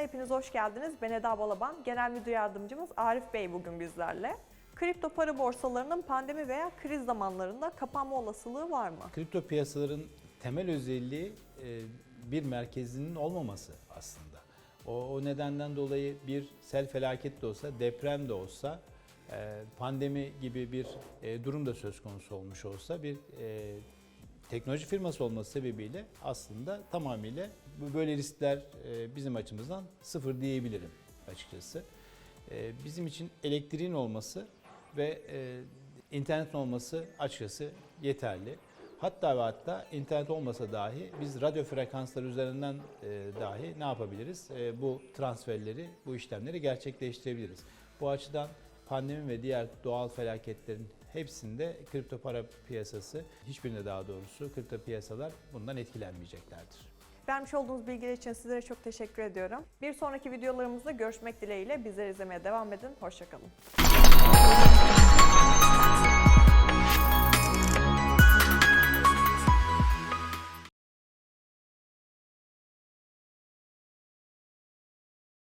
hepiniz hoş geldiniz. Ben Eda Balaban. Genel Müdür Yardımcımız Arif Bey bugün bizlerle. Kripto para borsalarının pandemi veya kriz zamanlarında kapanma olasılığı var mı? Kripto piyasaların temel özelliği e, bir merkezinin olmaması aslında. O, o nedenden dolayı bir sel felaket de olsa, deprem de olsa, e, pandemi gibi bir e, durum da söz konusu olmuş olsa bir teknoloji firması olması sebebiyle aslında tamamıyla böyle riskler e, bizim açımızdan sıfır diyebilirim açıkçası. E, Bizim için elektriğin olması ve e, internetin olması açıkçası yeterli. Hatta ve hatta internet olmasa dahi biz radyo frekansları üzerinden dahi ne yapabiliriz? Bu transferleri, bu işlemleri gerçekleştirebiliriz. Bu açıdan pandemi ve diğer doğal felaketlerin hepsinde kripto para piyasası, hiçbirinde daha doğrusu kripto piyasalar bundan etkilenmeyeceklerdir. Vermiş olduğunuz bilgiler için sizlere çok teşekkür ediyorum. Bir sonraki videolarımızda görüşmek dileğiyle bizleri izlemeye devam edin. Hoşçakalın.